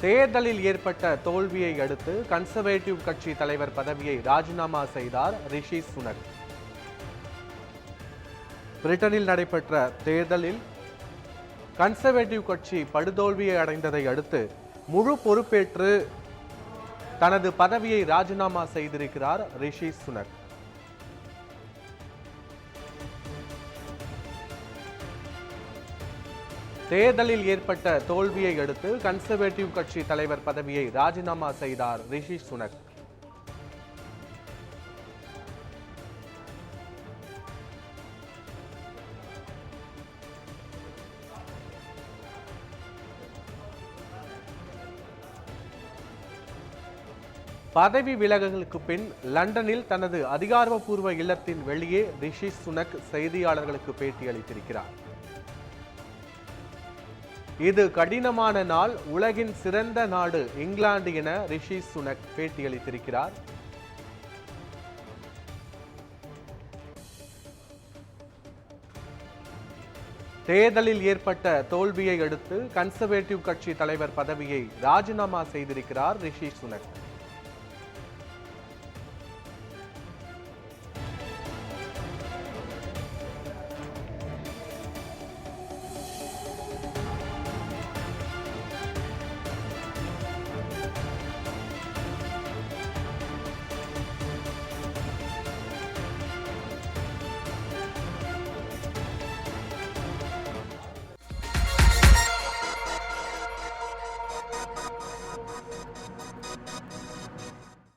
தேர்தலில் ஏற்பட்ட தோல்வியை அடுத்து கன்சர்வேட்டிவ் கட்சி தலைவர் பதவியை ராஜினாமா செய்தார் ரிஷி சுனக். பிரிட்டனில் நடைபெற்ற தேர்தலில் கன்சர்வேட்டிவ் கட்சி படுதோல்வியை அடைந்ததை அடுத்து முழு பொறுப்பேற்று தனது பதவியை ராஜினாமா செய்திருக்கிறார் ரிஷி சுனக். தேர்தலில் ஏற்பட்ட தோல்வியை அடுத்து கன்சர்வேட்டிவ் கட்சி தலைவர் பதவியை ராஜினாமா செய்தார் ரிஷி சுனக். பதவி விலகலுக்கு பின் லண்டனில் தனது அதிகாரப்பூர்வ இல்லத்தின் வெளியே ரிஷி சுனக் செய்தியாளர்களுக்கு பேட்டியளித்திருக்கிறார். இது கடினமான நாள் உலகின் சிறந்த நாடு இங்கிலாந்து என ரிஷி சுனக் பேட்டியளித்திருக்கிறார். தேர்தலில் ஏற்பட்ட தோல்வியை அடுத்து கன்சர்வேட்டிவ் கட்சி தலைவர் பதவியை ராஜினாமா செய்திருக்கிறார் ரிஷி சுனக்.